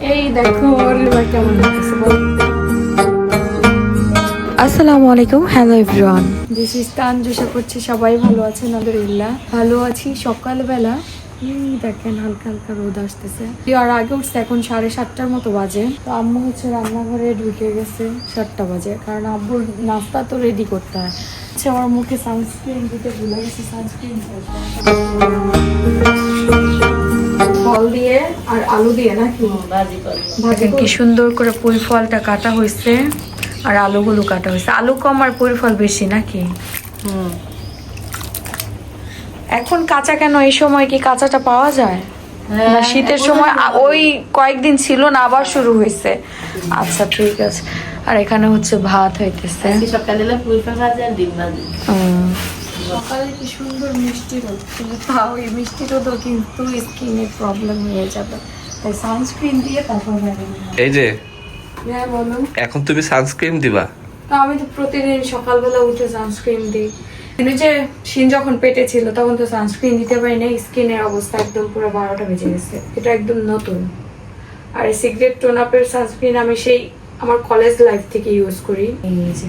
এই দেখো কেমন আসসালামু আলাইকুম hello everyone. This is Tanjusa করছি সবাই ভালো আছেন? আলহামদুলিল্লাহ। ভালো আছি সকালবেলা। দেখেন হালকা হালকা রোদ আসতেছে। আর আগে উঠছে এখন সাড়ে সাতটার মতো বাজে। তো আম্মু হচ্ছে রান্নাঘরে ঢুকে গেছে সাতটা বাজে কারণ আব্বুর নাস্তা তো রেডি করতে হয়। আচ্ছা আমার মুখে সানস্ক্রিন দিতে ভুলে গেছি সানস্ক্রিন ফল দিয়ে আর আলু দিয়ে নাকি দেখেন কি সুন্দর করে পুরি ফলটা কাটা হয়েছে আর আলুগুলো কাটা হয়েছে আলু কম আর পুরি ফল বেশি নাকি? এখন কাঁচা কেন? এই সময় কি কাঁচাটা পাওয়া যায়? না শীতের সময় ওই কয়েকদিন ছিল না আবার শুরু হয়েছে আচ্ছা ঠিক আছে। আর এখানে হচ্ছে ভাত হইতেছে। ভাজা আর ডিম ভাজি। সকালে কি সুন্দর মিষ্টি রোদ কিন্তু তাও এই মিষ্টি রোদও কিন্তু স্কিনের প্রবলেম হয়ে যাবে। তাই সানস্ক্রিন দিয়ে তারপর এই যে হ্যাঁ বলো এখন তুমি সানস্ক্রিন দিবা? তো আমি তো প্রতিদিন সকালবেলা উঠে সানস্ক্রিন দিই। কিন্তু যে শিন যখন পেটে ছিল তখন তো সানস্ক্রিন দিতে পারি না স্কিনের অবস্থা একদম পুরো বারোটা বেজে গেছে। এটা একদম নতুন। আর সিগারেট টোন আপের সানস্ক্রিন আমি সেই আমার কলেজ লাইফ থেকে ইউজ করি। এই যে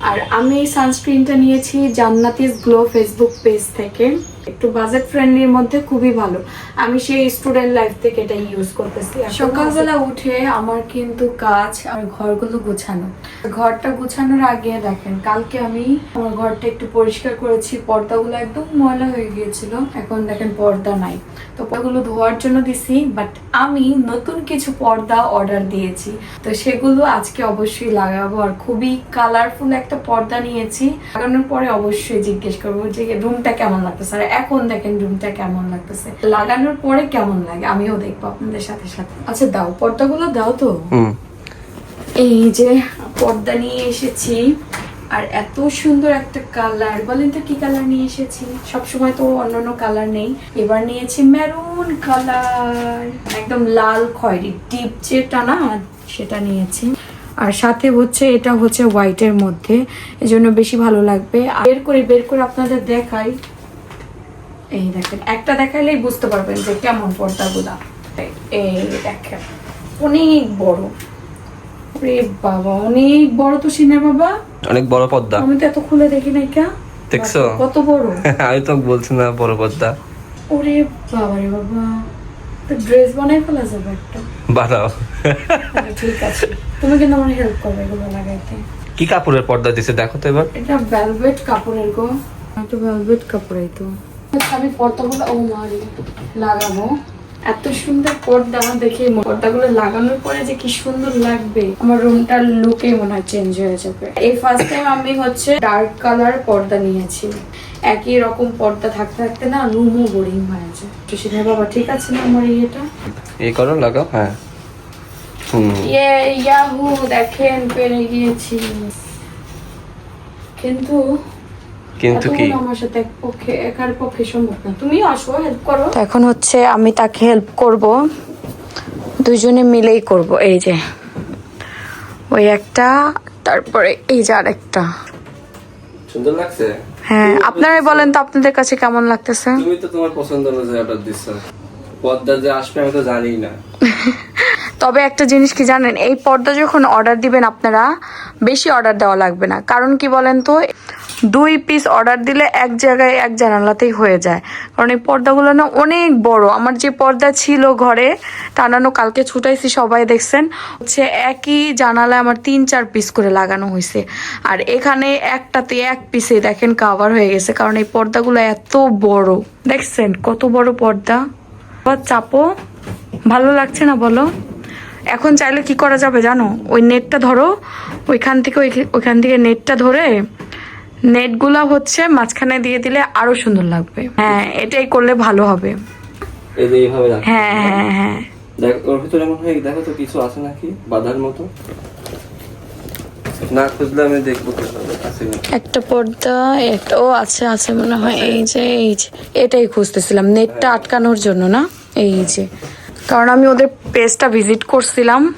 আর আমি এই সানস্ক্রিনটা নিয়েছি জান্নাতিস গ্লো ফেসবুক পেজ থেকে। একটু বাজেট ফ্রেন্ডলির মধ্যে খুবই ভালো। আমি সেই স্টুডেন্ট লাইফ থেকে এটা ইউজ করতেছি। সকালবেলা উঠে আমার কিন্তু কাজ ঘরগুলো গোছানো। ঘরটা গোছানোর আগে দেখেন, কালকে আমি আমার ঘরটা একটু পরিষ্কার করেছি, পর্দাগুলো একদম ময়লা হয়ে গিয়েছিল। এখন দেখেন পর্দা নাই। তো পর্দাগুলো ধোয়ার জন্য দিছি বাট আমি নতুন কিছু পর্দা অর্ডার দিয়েছি। তো সেগুলো আজকে অবশ্যই লাগাবো আর খুবই কালারফুল একটা পর্দা নিয়েছি। লাগানোর পরে অবশ্যই জিজ্ঞেস করব যে রুমটা কেমন লাগতেছে? আর এখন দেখেন রুমটা কেমন লাগতেছে। লাগানোর পরে কেমন লাগে? আমিও দেখব আপনাদের সাথে সাথে। আচ্ছা দাও পর্দাগুলো দাও তো। এই যে পর্দা নিয়ে এসেছি আর এত সুন্দর একটা কালার। বলেন তো কি কালার নিয়ে এসেছি? সব সময় তো অন্যান্য কালার নেই। এবার নিয়েছি মেরুন কালার একদম লাল খয়েরি ডিপ যেটা না সেটা নিয়েছি। আর সাথে হচ্ছে এটা হচ্ছে হোয়াইটের মধ্যে। এজন্য বেশি ভালো লাগবে। আর বের করে বের করে আপনাদের দেখাই। এই দেখেন একটা দেখাইলেই বুঝতে পারবেন যে কেমন পর্দাগুলা এই দেখেন অনেক বড়। রে বাবা অনেক বড় তো সিনের বাবা। অনেক বড় পর্দা। আমি তো এত খুলে দেখি নাই কা? দেখছ? কত বড়। আমি তো বলছি না বড় পর্দা। ওরে বাবা রে বাবা তো ড্রেস বানাই ফেলা যাবে একটা। বাড়াও আচ্ছা, ঠিক আছে। তুমি কিন্তু আমার হেল্প করবে এগুলো লাগাইতে। কি কাপড়ের পর্দা দিছে দেখো তো এবার। এটা ভেলভেট কাপড়ের গো। এটা ভেলভেট কাপড়ের তো আমি পর্দাগুলো ও মারি লাগাবো। এত সুন্দর পর্দা দেখে পর্দাগুলো লাগানোর পরে যে কি সুন্দর লাগবে। আমার রুমটার লুকে মনে হয় চেঞ্জ হয়ে যাবে। এই ফার্স্ট টাইম আমি হচ্ছে ডার্ক কালার পর্দা নিয়েছি। একই রকম পর্দা থাকতে থাকতে না রুমও বোরিং হয়ে যায়। তো সেটা বাবা ঠিক আছে না আমার ইয়েটা? এই করো লাগাও হ্যাঁ। ইয়ে ইয়াহু দেখেন পেরে গিয়েছি। কিন্তু কিন্তু কি? আমার সাথে পক্ষে একার পক্ষে সম্ভব না। তুমিও আসো হেল্প করো। তো এখন হচ্ছে আমি তাকে হেল্প করব। দুজনে মিলেই করব এই যে। ওই একটা তারপরে এই যে আরেকটা। সুন্দর লাগছে? হ্যাঁ আপনারাই বলেন তো আপনাদের কাছে কেমন লাগতেছে? তুমি তো তোমার পছন্দ অনুযায়ী অর্ডার পর্দা যে আসবে আমি তো জানি না। তবে একটা জিনিস কি জানেন এই পর্দা যখন অর্ডার দিবেন আপনারা বেশি অর্ডার দেওয়া লাগবে না। কারণ কি বলেন তো দুই পিস অর্ডার দিলে এক জায়গায় এক জানালাতেই হয়ে যায়। কারণ এই পর্দাগুলো না অনেক বড়। আমার যে পর্দা ছিল ঘরে, টানানো কালকে ছুটাইছি, সবাই দেখছেন, হচ্ছে একই জানালায় আমার তিন, চার পিস করে লাগানো হয়েছে আর এখানে একটাতে এক পিসে দেখেন কাভার হয়ে গেছে, কারণ এই পর্দাগুলো এত বড়। দেখছেন কত বড় পর্দা? আবার চাপো, ভালো লাগছে না বলো? এখন চাইলে কি করা যাবে জানো? ওই নেটটা ধরো, ওইখান থেকে ওই- ওইখান থেকে নেটটা ধরে নেটগুলা হচ্ছে মাঝখানে দিয়ে দিলে আরও সুন্দর লাগবে। হ্যাঁ এটাই করলে ভালো হবে। হ্যাঁ হ্যাঁ হ্যাঁ ওর ভিতরে মনে হয় দেখো তো কিছু আছে নাকি? বাধার মতো। না খুঁজলে আমি দেখব কীভাবে আছে নাকি। একটা পর্দা ও আছে আছে মনে হয় এই যে এই যে। এটাই খুঁজতেছিলাম নেটটা আটকানোর জন্য না? এই যে। কারণ আমি ওদের পেজটা ভিজিট করছিলাম।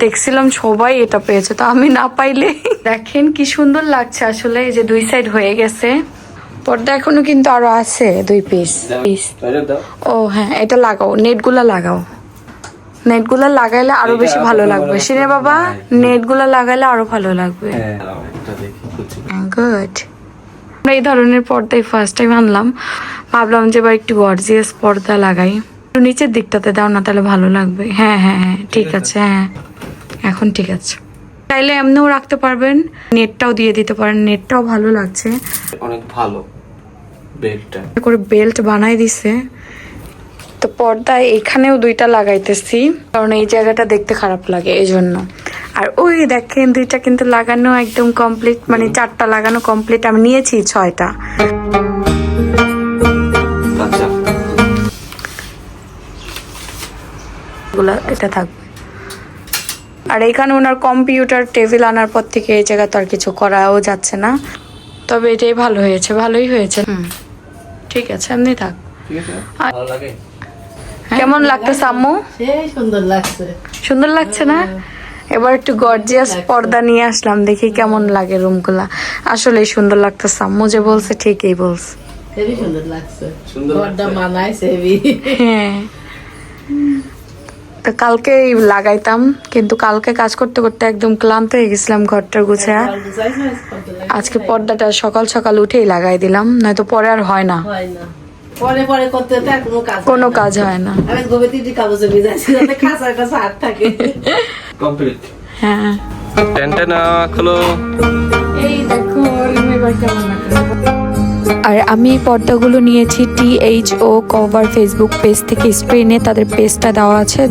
দেখছিলাম সবাই এটা পেয়েছে তো আমি না পাইলে। দেখেন কি সুন্দর লাগছে আসলে এই যে দুই সাইড হয়ে গেছে। পর্দা এখনও কিন্তু আরও আছে দুই পিস পিস ও হ্যাঁ এটা লাগাও নেটগুলা লাগাও। নেটগুলা লাগাইলে আরও বেশি ভালো লাগবে। সিনে বাবা নাই। নেটগুলা লাগাইলে আরও ভালো লাগবে। হ্যাঁ গুড আমরা এই ধরনের পর্দাই ফার্স্ট টাইম আনলাম। ভাবলাম যে এবার একটু গর্জিয়াস পর্দা লাগাই। নিচের দিকটাতে দাও না তাহলে ভালো লাগবে। হ্যাঁ হ্যাঁ হ্যাঁ ঠিক আছে। হ্যাঁ এখন ঠিক আছে। চাইলে এমনিও রাখতে পারবেন নেটটাও দিয়ে দিতে পারেন নেটটাও ভালো লাগছে। অনেক ভালো বেডটা করে বেল্ট বানাই দিছে। তো পর্দায় এখানেও দুইটা লাগাইতেছি কারণ এই জায়গাটা দেখতে খারাপ লাগে এই জন্য আর ওই দেখেন দুইটা কিন্তু লাগানো একদম কমপ্লিট মানে চারটা লাগানো কমপ্লিট আমি নিয়েছি ছয়টা। গুলা এটা থাকবে। আর এখানে ওনার কম্পিউটার টেবিল আনার পর থেকে এই জায়গা তো আর কিছু করাও যাচ্ছে না। তবে এটাই ভালো হয়েছে ভালোই হয়েছে। হুম। ঠিক আছে এমনি থাক। ঠিক আছে। আর- ভালো লাগে? কেমন লাগতেছে আম্মু? সুন্দর লাগছে। সুন্দর লাগছে না? এবার একটু গর্জিয়াস পর্দা নিয়ে আসলাম দেখি কেমন লাগে রুমগুলা। আসলে সুন্দর লাগতেছে আম্মু যে বলছে ঠিকই বলছে। হেবি সুন্দর লাগছে। সুন্দর। মানাইছে হেবি হ্যাঁ। তো কালকে লাগাইতাম কিন্তু কালকে কাজ করতে করতে একদম ক্লান্ত হয়ে গেছিলাম ঘরটা গুছায় আজকে পর্দাটা সকাল সকাল উঠেই লাগাই দিলাম নয়তো পরে আর হয় না। পরে পরে করতে কোনো কাজ হয় কোনো না। কাজ হয় না। আমি গোবে কাগজে ভিজাইছি যাতে খাঁচা কাছে হাত থাকে। কমপ্লিট হ্যাঁ। টেনটেনা খোলো। এই দেখো কেমন আর আমি এই পর্দাগুলো নিয়েছি T H O cover Facebook page থেকে স্ক্রিনে, তাদের পেজটা দেওয়া আছে।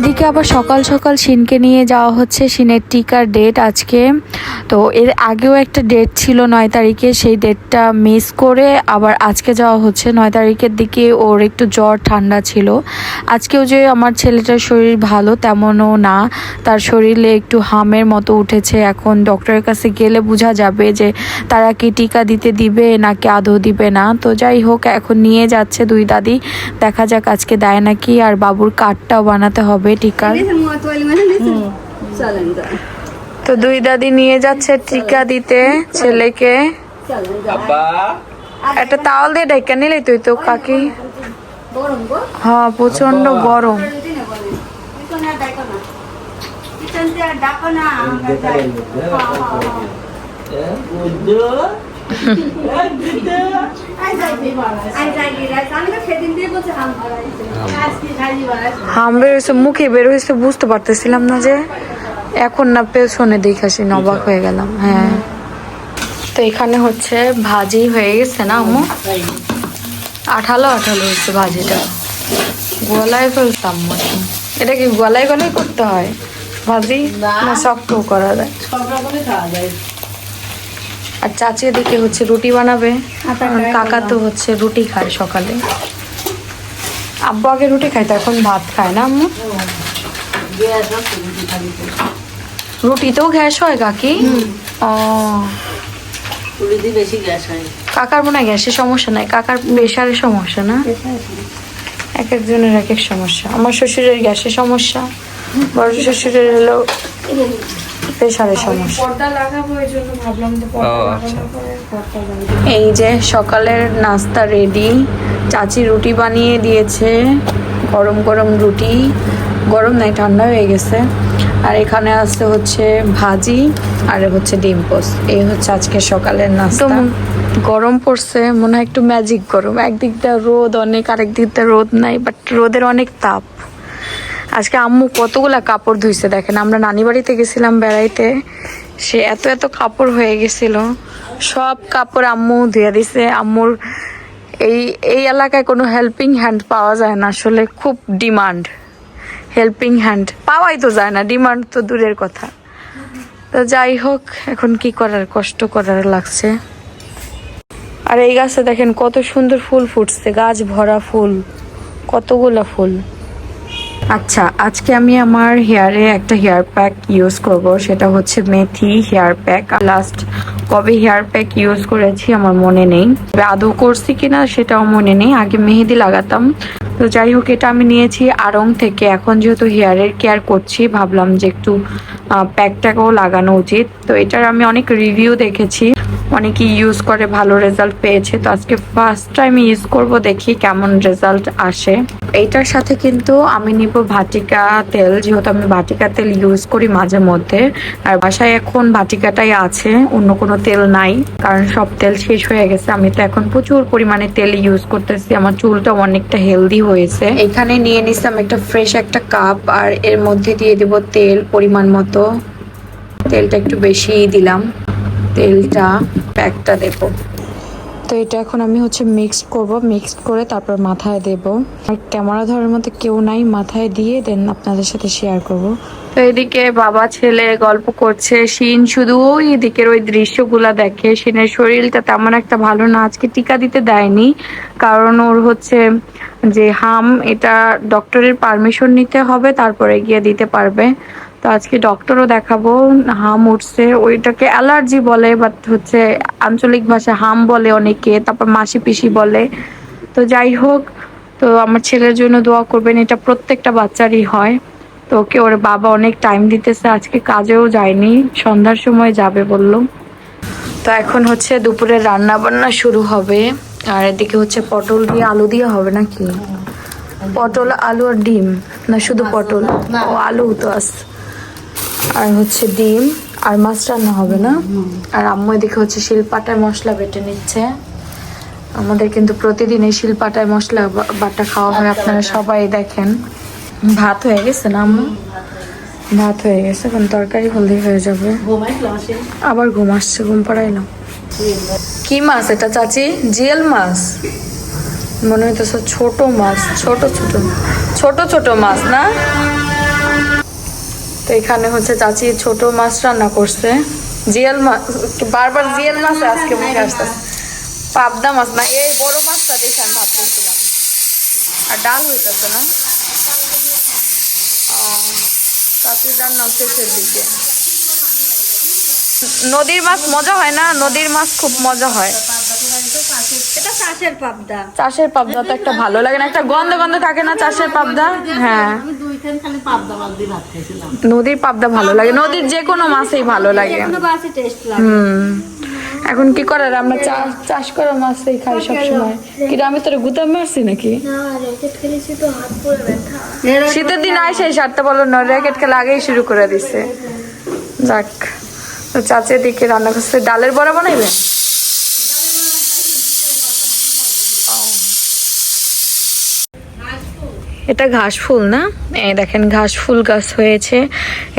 এইদিকে আবার সকাল সকাল সিনকে নিয়ে যাওয়া হচ্ছে সিনের টিকার ডেট আজকে। তো এর আগেও একটা ডেট ছিল নয় তারিখে, সেই ডেটটা মিস করে আবার আজকে যাওয়া হচ্ছে। নয় তারিখের দিকে ওর একটু জ্বর, ঠান্ডা ছিল। আজকেও যে আমার ছেলেটার শরীর ভালো তেমনও না। তার শরীরে একটু হামের মতো উঠেছে। এখন ডক্টরের কাছে গেলে বোঝা যাবে যে তারা কি টিকা দিতে দিবে নাকি আদৌ দিবে না। তো যাই হোক, এখন নিয়ে যাচ্ছে দুই দাদি। দেখা যাক আজকে দেয় নাকি। আর বাবুর কার্ডটাও বানাতে হবে। টিকার তো দুই দাদি নিয়ে যাচ্ছে টিকা দিতে ছেলেকে। একটা তাওয়াল দিয়ে ডেকে নিলে তুই তো কাকি। হ্যাঁ প্রচণ্ড গরম। হাম বের হয়েছে মুখে বের হয়েছে বুঝতে পারতেছিলাম না যে এখন না পেছনে দেখাসি অবাক হয়ে গেলাম হ্যাঁ। তো এখানে হচ্ছে ভাজি হয়ে গেছে না আম্মু? আঠালো আঠালো হচ্ছে ভাজিটা। গলায় ফেলতাম এটা কি গলায় গলায় করতে হয়? ভাজি? না। না। শক্ত করা যায়। সব রকমই খাওয়া যায়। আর চাচি এদিকে হচ্ছে রুটি বানাবে। কাকা তো হচ্ছে রুটি খায় সকালে। আব্বু আগে রুটি খায় তো এখন ভাত খায় না আম্মু? রুটিতেও গ্যাস হয় কাকি? ও। বেশি গ্যাস হয়। কাকার মনে হয় গ্যাসের সমস্যা নাই কাকার প্রেশারের সমস্যা না? এক একজনের এক এক সমস্যা। আমার শ্বশুরের গ্যাসের সমস্যা বড় শ্বশুরের হলো প্রেশারের সমস্যা। এই যে পর্দা ও, আচ্ছা। এই যে সকালের নাস্তা রেডি চাচি রুটি বানিয়ে দিয়েছে গরম গরম রুটি। গরম নাই ঠান্ডা হয়ে গেছে। আর এখানে আছে হচ্ছে ভাজি আর হচ্ছে ডিম পোস্ট এই হচ্ছে আজকে সকালের নাস্তা। গরম পড়ছে মনে হয় একটু ম্যাজিক গরম। একদিক দিয়ে রোদ অনেক আরেক দিক দিয়ে রোদ নাই বাট রোদের অনেক তাপ। আজকে আম্মু কতগুলা কাপড় ধুইছে দেখেন, আমরা নানি বাড়িতে গেছিলাম বেড়াইতে, সে এত এত কাপড় হয়ে গেছিল, সব কাপড় আম্মু ধুয়ে দিছে, আম্মুর এই এই এলাকায় কোনো হেল্পিং হ্যান্ড পাওয়া যায় না, আসলে খুব ডিমান্ড হেল্পিং হ্যান্ড পাওয়াই তো যায় না ডিমান্ড তো দূরের কথা। তো যাই হোক, এখন কি করার, কষ্ট করার লাগছে। আর এই গাছে দেখেন কত সুন্দর ফুল ফুটছে, গাছ ভরা ফুল, কতগুলা ফুল। আচ্ছা আজকে আমি আমার হেয়ারে একটা হেয়ার প্যাক ইউজ করব, সেটা হচ্ছে মেথি হেয়ার প্যাক লাস্ট কবে হেয়ার প্যাক ইউজ করেছি আমার মনে নেই। আদৌ করছি কিনা সেটাও মনে নেই। আগে মেহেদি লাগাতাম। তো যাই হোক, এটা আমি নিয়েছি আড়ং থেকে। এখন যেহেতু হেয়ারের কেয়ার করছি, ভাবলাম যে একটু প্যাকটাকেও লাগানো উচিত। তো এটার আমি অনেক রিভিউ দেখেছি। অনেকে ইউজ করে, ভালো রেজাল্ট পেয়েছে। তো আজকে ফার্স্ট টাইম ইউজ করব, দেখি কেমন রেজাল্ট আসে। এইটার সাথে কিন্তু আমি নিব ভাটিকা তেল। যেহেতু আমি ভাটিকা তেল ইউজ করি মাঝে মধ্যে। আর বাসায় এখন ভাটিকাটাই আছে, অন্য কোনো তেল নাই, কারণ সব তেল শেষ হয়ে গেছে। আমি তো এখন প্রচুর পরিমাণে তেল ইউজ করতেছি। আমার চুলটা অনেকটা হেলদি হয়েছে। এখানে নিয়ে নিছিলাম একটা ফ্রেশ একটা কাপ আর এর মধ্যে দিয়ে দেবো তেল পরিমাণ মতো। তেলটা একটু বেশিই দিলাম। তেলটা প্যাকটা দেব। তো এটা এখন আমি হচ্ছে মিক্সড করব মিক্সড করে তারপর মাথায় দেব। আর ক্যামেরা ধরার মতো কেউ নাই, মাথায় দিয়ে দেন আপনাদের সাথে শেয়ার করব। তো এদিকে বাবা ছেলে গল্প করছে, শিন শুধু ওই এদিকের ওই দৃশ্যগুলা দেখে। শিনের শরীরটা তেমন একটা ভালো না, আজকে টিকা দিতে দেয়নি। কারণ ওর হচ্ছে যে হাম, এটা ডক্টরের পারমিশন নিতে হবে, তারপরে গিয়ে দিতে পারবে। তো আজকে ডক্টরও দেখাবো, হাম উঠছে, ওইটাকে অ্যালার্জি বলে বাট হচ্ছে আঞ্চলিক ভাষা হাম বলে অনেকে, তারপর মাসি পিসি বলে। তো যাই হোক, তো আমার ছেলের জন্য দোয়া করবেন, এটা প্রত্যেকটা বাচ্চারই হয়। তো ওকে, ওর বাবা অনেক টাইম দিতেছে, আজকে কাজেও যায়নি, সন্ধ্যার সময় যাবে বলল। তো এখন হচ্ছে দুপুরে রান্না বান্না শুরু হবে, আর এদিকে হচ্ছে পটল দিয়ে আলু দিয়ে হবে নাকি? পটল, আলু আর ডিম, না শুধু পটল? ও, আলু তো আছে আর হচ্ছে ডিম, আর মাছ রান্না হবে না? আর আম্মু এদিকে হচ্ছে শিলপাটায় মশলা বেটে নিচ্ছে। আমাদের কিন্তু প্রতিদিন এই শিলপাটায় মশলা বাটা খাওয়া হয়, আপনারা সবাই দেখেন। ভাত হয়ে গেছে না, আম্মু? ভাত হয়ে গেছে, এখন তরকারি হলদি হয়ে যাবে। আবার ঘুম আসছে, ঘুম পাড়াইলাম কি মাছ এটা, চাচি? জিএল মাছ? মনে হইতেছে ছোট মাছ, ছোট ছোট ছোট ছোট মাছ না? তো এখানে হচ্ছে চাচি ছোট মাছ রান্না করছে। জিএল মাছ বারবার জিএল মাছ আজকে মুখে আসতে পাবদা মাছ না, এই বড় মাছটা দেখে আমি ভাবতেছিলাম। আর ডাল হইতেছে না? চাচির রান্না শেষের দিকে। নদীর মাছ মজা হয় না? নদীর মাছ খুব মজা হয়। চাষের পাবদা। চাষের পাবদা তো একটা ভালো লাগে না একটা গন্ধ গন্ধ থাকে না চাষের পাবদা? হ্যাঁ। আমি দুই তিন খালি পাবদা মাছ দিয়ে ভাত খাইছিলাম। নদীর পাবদা ভালো লাগে নদীর যে কোনো মাছই ভালো লাগে। বাসে টেস্ট লাগে। হুম। এখন কি করার আমরা চা- চাষ করা মাছই খাই সবসময়। কিন্তু আমি তোর গুতাম মারছি নাকি? না র্যাকেট খেলেছি তো হাত পুরো ব্যথা শীতের দিন আয় সেই সারতে বলো না র্যাকেট খেলা আগেই শুরু করে দিছে। যাক তো চাচের দিকে রান্না করছে ডালের বড়া বানাইবেন এটা ঘাস ফুল না? এই দেখেন ঘাস ফুল গাছ হয়েছে।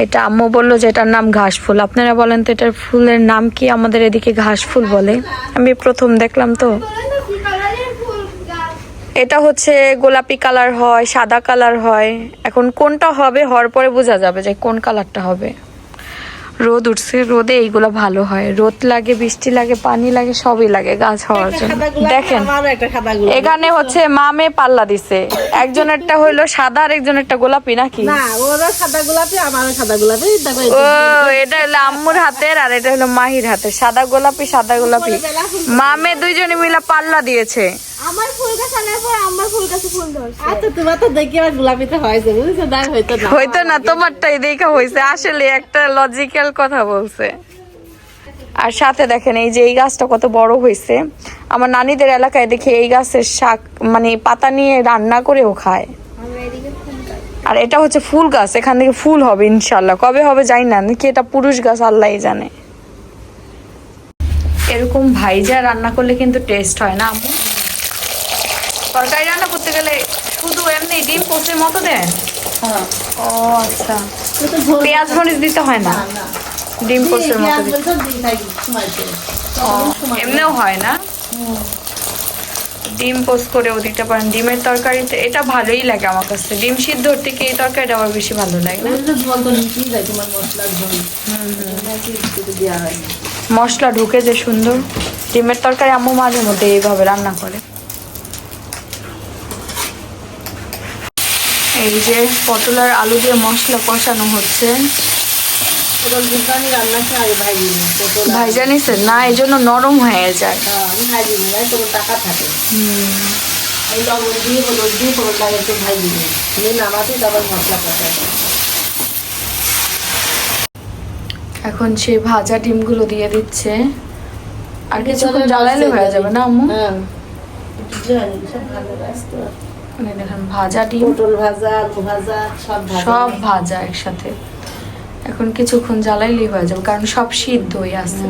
এটা আম্মু বলল যে এটার নাম ঘাস ফুল আপনারা বলেন তো এটার ফুলের নাম কি আমাদের এদিকে ঘাস ফুল বলে? আমি প্রথম দেখলাম তো। এটা হচ্ছে গোলাপি কালার হয়, সাদা কালার হয়। এখন কোনটা হবে হওয়ার পরে বোঝা যাবে যে কোন কালারটা হবে। রোদ উঠছে রোদে এইগুলো ভালো হয়। রোদ লাগে বৃষ্টি লাগে পানি লাগে সবই লাগে গাছ হওয়ার জন্য। দেখেন এখানে হচ্ছে মামে পাল্লা দিছে। একজনেরটা হইল সাদা আর একজনেরটা গোলাপি নাকি? না ওরা সাদা গোলাপি আমারও সাদা গোলাপি ও এটা হলো আম্মুর হাতের আর এটা হলো মাহির হাতের। সাদা গোলাপি সাদা গোলাপি। মামে দুইজনে মিলে পাল্লা দিয়েছে। আমার ফুল গাছ আনার পর আমার ফুল গাছে ফুল ধরছে। আচ্ছা তোমার তো দেখি আমার গোলাপিতে হয়েছে বুঝেছ? না হয়তো না। হয়তো না তোমারটাই দেখা হয়েছে। আসলে একটা লজিক্যাল কথা বলছে। আর সাথে দেখেন এই যে এই গাছটা কত বড় হয়েছে। আমার নানিদের এলাকায় দেখি এই গাছের শাক মানে পাতা নিয়ে রান্না করেও খায়। আর এটা হচ্ছে ফুল গাছ এখান থেকে ফুল হবে ইনশাল্লাহ। কবে হবে জানি না নাকি এটা পুরুষ গাছ আল্লাহই জানে। এরকম ভাইজা রান্না করলে কিন্তু টেস্ট হয় না আম্মু? তরকারি রান্না করতে গেলে শুধু এমনি ডিম পোস্টের মতো দেন? হ্যাঁ। ও আচ্ছা। পেঁয়াজ মরিচ দিতে হয় না। ডিম পোস্টের মতো এমনিও হয় না? ডিম পোস্ট করেও দিতে পারেন। ডিমের তরকারিতে এটা ভালোই লাগে আমার কাছে। ডিম সিদ্ধর থেকে এই তরকারিটা আমার বেশি ভালো লাগে না। মশলা ঢুকে যে সুন্দর। ডিমের তরকারি আম্মু মাঝে মধ্যে এইভাবে রান্না করে। এই যে পটল আর আলু দিয়ে মশলা কষানো হচ্ছে। ভাইজা নিছে না এই জন্য নরম হয়ে যায়। হ্যাঁ, আমি ভাজি নিই ভাই পটল টাকা থাকে এই লবণ দিয়ে হলুদ দিয়ে পটলটাকে একটু ভাজি নিই। নিয়ে নামাতে তারপর মশলা কষাই এখন সেই ভাজা ডিমগুলো দিয়ে দিচ্ছে। আর কিছুক্ষণ জ্বালাইলে হয়ে যাবে না আম্মু? হ্যাঁ। মানে দেখেন ভাজা ডিম। পটল ভাজা ভাজা। সব ভাজা একসাথে। এখন কিছুক্ষণ জ্বালাইলেই হয়ে যাবে কারণ সব সিদ্ধই আছে।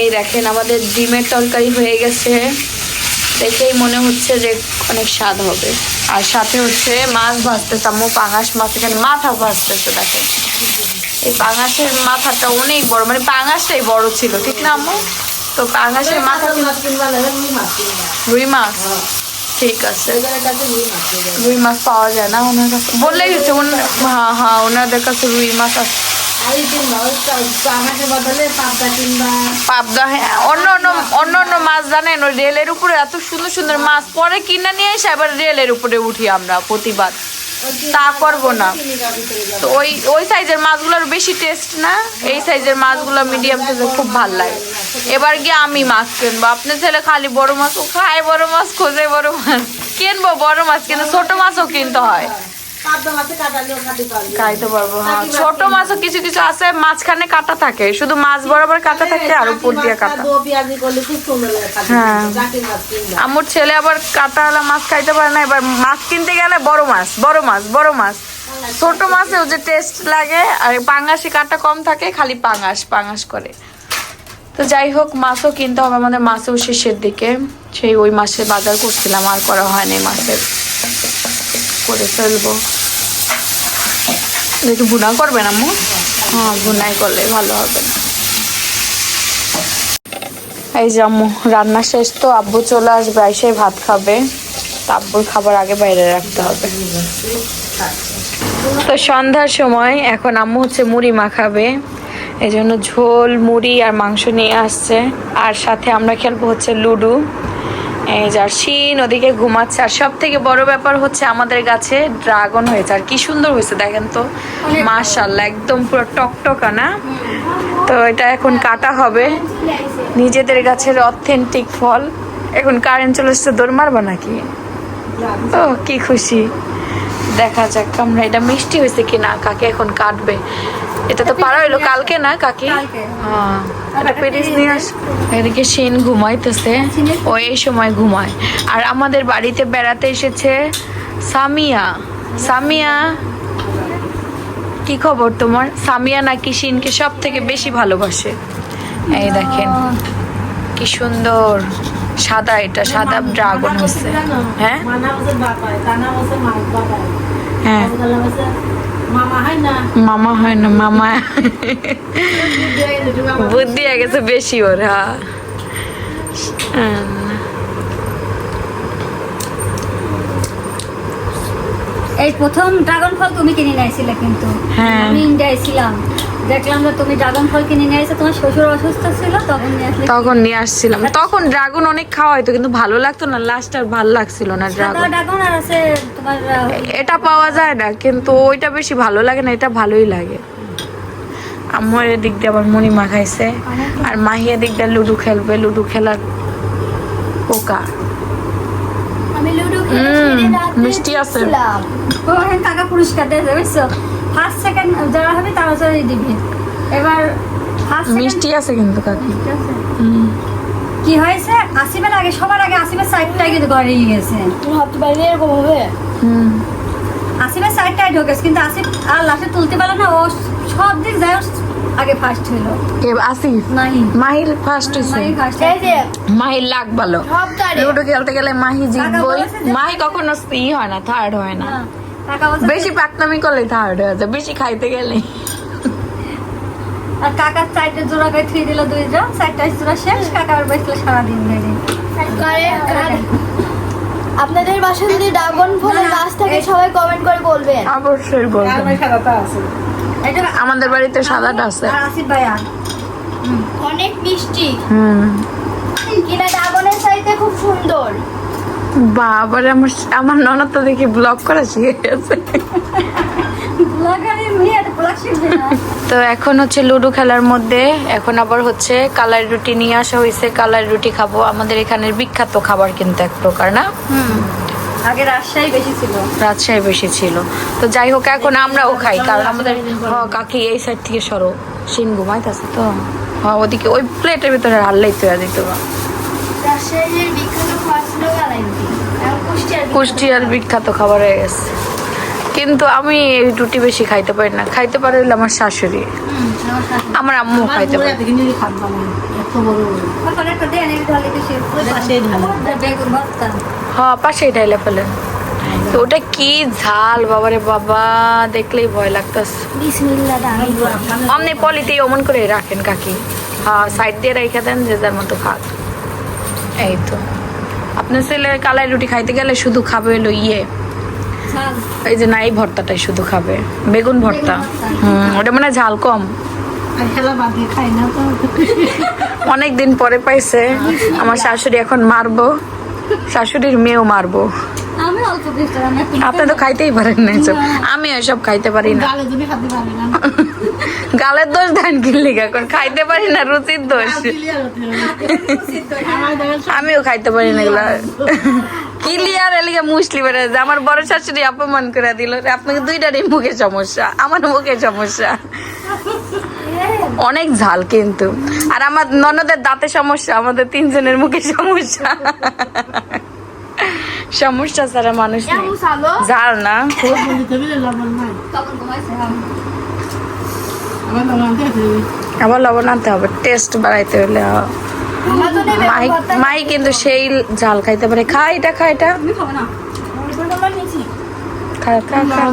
এই দেখেন আমাদের ডিমের তরকারি হয়ে গেছে। দেখেই মনে হচ্ছে যে অনেক স্বাদ হবে। আর সাথে হচ্ছে মাছ ভাজতেছে আম্মু পাঙাশ মাছ এখানে মাথা ভাজতেছে দেখেন। এই পাঙাশের মাথাটা অনেক বড় মানে পাঙাশটাই বড় ছিল ঠিক না আম্মু? তো পাঙাশের মাথা রুই মাছ ঠিক আছে। রুই মাছ পাওয়া যায় না ওনার কাছে। বললেই গেছে হ্যাঁ হ্যাঁ ওনাদের কাছে রুই মাছ আছে। পাবদা হ্যাঁ অন্য অন্য অন্য অন্য মাছ জানেন, ওই রেলের উপরে এত সুন্দর সুন্দর মাছ পরে কিনা নিয়ে এসে আবার রেলের উপরে উঠি আমরা প্রতিবার। তা করব না। তো ওই ওই সাইজের মাছগুলোর বেশি টেস্ট না, এই সাইজের মাছগুলো মিডিয়াম সাইজের খুব ভালো লাগে। এবার গিয়ে আমি মাছ কিনবো। আপনার ছেলে খালি বড় মাছ খায় বড় মাছ, খোঁজে বড় মাছ, কিনবো বড় মাছ, কিন্তু ছোট মাছও কিনতে হয়। খাইতে পারব হ্যাঁ। ছোট মাছও কিছু কিছু আছে মাঝখানে কাটা থাকে শুধু মাছ বরাবর কাটা থাকে আর উপর দিয়ে কাটা। হ্যাঁ। আমার ছেলে আবার কাটাওয়ালা মাছ খাইতে পারে না এবার মাছ কিনতে গেলে বড় মাছ বড় মাছ বড় মাছ। ছোট মাছেও যে টেস্ট লাগে আর পাঙাশি কাটা কম থাকে খালি পাঙাশ পাঙাশ করে। তো যাই হোক মাছও কিনতে হবে আমাদের মাছও শেষের দিকে। সেই ওই মাসে বাজার করছিলাম আর করা হয়নি মাছের। করে ফেলব। একটু বুনা করবেন আম্মু? হ্যাঁ বুনাই করলে ভালো হবে। এই যে আম্মু, রান্না শেষ তো, আব্বু চলে আসবে এসে ভাত খাবে। আব্বুর খাবার আগে বাইরে রাখতে হবে। তো সন্ধ্যার সময় এখন আম্মু হচ্ছে মুড়ি মাখাবে। এই জন্য ঝোল, মুড়ি আর মাংস নিয়ে আসছে। আর সাথে আমরা খেলব হচ্ছে লুডো। এই যে আর শিন ওদিকে ঘুমাচ্ছে। আর সব থেকে বড় ব্যাপার হচ্ছে আমাদের গাছে ড্রাগন হয়েছে। আর কি সুন্দর হয়েছে দেখেন তো। মাশাল্লাহ একদম পুরো টকটকা না? তো এটা এখন কাটা হবে। নিজেদের গাছের অথেন্টিক ফল। এখন কারেন্ট চলে এসছে দৌড় মারবা নাকি? ও কি খুশি। দেখা যাক আমরা এটা মিষ্টি হয়েছে কিনা কাকে এখন কাটবে। এটা তো পারা হইল কালকে না কাকি? হ্যাঁ। এদিকে সেন ঘুমাইতেছে ও এই সময় ঘুমায়। আর আমাদের বাড়িতে বেড়াতে এসেছে সামিয়া। সামিয়া কি খবর তোমার? সামিয়া নাকি শিনকে সব থেকে বেশি ভালোবাসে? এই দেখেন কি সুন্দর সাদা এটা সাদা ড্রাগন হচ্ছে হ্যাঁ বাবা হ্যাঁ। বসে মামা হয় না মামা বুদ্ধি হয়ে গেছে বেশি ওর হ্যাঁ হ্যাঁ। এই প্রথম ড্রাগন ফল তুমি কিনে নিয়েছিলে কিন্তু হ্যাঁ। আমি ইন্ডিয়ায় ছিলাম দেখলাম যে তুমি ড্রাগন ফল কিনে নিয়ে এসে তোমার শ্বশুর অসুস্থ ছিল তখন নিয়ে আসলে তখন নিয়ে আসছিলাম। তখন ড্রাগন অনেক খাওয়া হয়তো কিন্তু ভালো লাগতো না। লাস্ট আর ভালো লাগছিল না ড্রাগন ড্রাগন আর আছে তোমার এটা পাওয়া যায় না কিন্তু ওইটা বেশি ভালো লাগে না এটা ভালোই লাগে। আমার এদিক দিয়ে আবার মনি মাখাইছে আর মাহি এদিক দিয়ে লুডো খেলবে লুডো খেলার পোকা। মিষ্টি আছে। কাকা পুরস্কার দিয়েছে বুঝছ? ফার্স্ট সেকেন্ড যারা হবে তারা হচ্ছে দিবি এবার ফার্স্ট মিষ্টি আছে কিন্তু কাকি। কি হয়েছে? আসিমের আগে সবার আগে আসিমের সাইডটাই কিন্তু ঘরে গেছে। ভাবতে পারিনি এরকম হবে। হুম। আসিমের সাইডটাই ঢোকেছে কিন্তু আসিফ আর লাস্টে তুলতে পারল না ও সব দিক যায় আগে ফার্স্ট হলো। কে আসিফ? নাহি মাহির ফার্স্ট ফার্স্ট মাহির লাগ ভালো। লুডো খেলতে গেলে মাহি জিতবই। মাহি কখনো ই হয় না থার্ড হয় না। বেশি পাকনামি করলে থার্ড হয়ে যায় বেশি খাইতে গেলে। আর কাকার চারটে জোড়া করে থ্রি দিল চারটা জোড়া শেষ কাকা আর বসলে সারাদিন ধরে। আপনাদের বাসায় যদি ড্রাগন ফলের গাছ থাকে সবাই কমেন্ট করে বলবেন। অবশ্যই বলবেন। আমার সাদাটা আছে। এটা আমাদের বাড়িতে সাদাটা আছে। আর আসিফ ভাই আর অনেক মিষ্টি। হুম। কিনা ড্রাগনের চাইতে খুব সুন্দর। বাবারে আমার আমার ননদ তো দেখি ব্লগ করা শিখে গেছে। তো এখন হচ্ছে লুডো খেলার মধ্যে এখন আবার হচ্ছে কালাই রুটি নিয়ে আসা হয়েছে কালাই রুটি খাব। আমাদের এখানের বিখ্যাত খাবার কিন্তু এক প্রকার না? আগে রাজশাহী বেশি ছিল। রাজশাহী বেশি ছিল। তো যাই হোক এখন আমরাও খাই কারণ আমাদের কাকি এই সাইড থেকে সরো। সিন ঘুমাইতেছে তো। হ্যাঁ ওদিকে ওই প্লেটের ভিতরে হারলেই তো দিত রাজশাহীর বিখ্যাত খাবার ছিল কালাই রুটি এখন কুষ্টিয়ার বিখ্যাত খাবার হয়ে গেছে। কিন্তু আমি এই রুটি বেশি খাইতে পারি না। খাইতে পারে হলো আমার শাশুড়ি। আমার আম্মু খাইতে পারে। হ্যাঁ পাশেই ঢাইলে ফেলেন তো ওটা কি ঝাল বাবারে বাবা দেখলেই ভয় লাগতেছে। দান অমনি অমন করে রাখেন কাকি। হ্যাঁ সাইড দিয়ে রেখে দেন যে যার মতো খাক। এই তো। আপনার ছেলে কালাই রুটি খাইতে গেলে শুধু খাবে হলো ইয়ে। এই যে নাই ভর্তাটাই শুধু খাবে। বেগুন ভর্তা। হুম, ওটা মানে ঝাল কম। অনেক দিন পরে পাইছে। আমার শাশুড়ি এখন মারবো। শাশুড়ির মেয়েও মারবো। আমি অল্প আপনি তো খাইতেই পারেন না এসব। আমি এসব খাইতে পারি না। গালের দোষ দেন কিনলি এখন খাইতে পারি না রুচির দোষ। আমিও খাইতে পারি না এগুলা। ক্লিয়ার এলিগে মুসলি বেড়ে আমার বড় শাশুড়ি অপমান করে দিল আপনাকে দুইটারই মুখে সমস্যা আমার মুখে সমস্যা। অনেক ঝাল কিন্তু। আর আমার ননদের দাঁতে সমস্যা আমাদের তিনজনের মুখে সমস্যা। সমস্যা ছাড়া মানুষ জাল ঝাল না। আবার লবণ আনতে হবে টেস্ট বাড়াইতে হলে মাই মাই কিন্তু সেই জাল খাইতে পারে। খা এটা খা এটা। খা খা খা।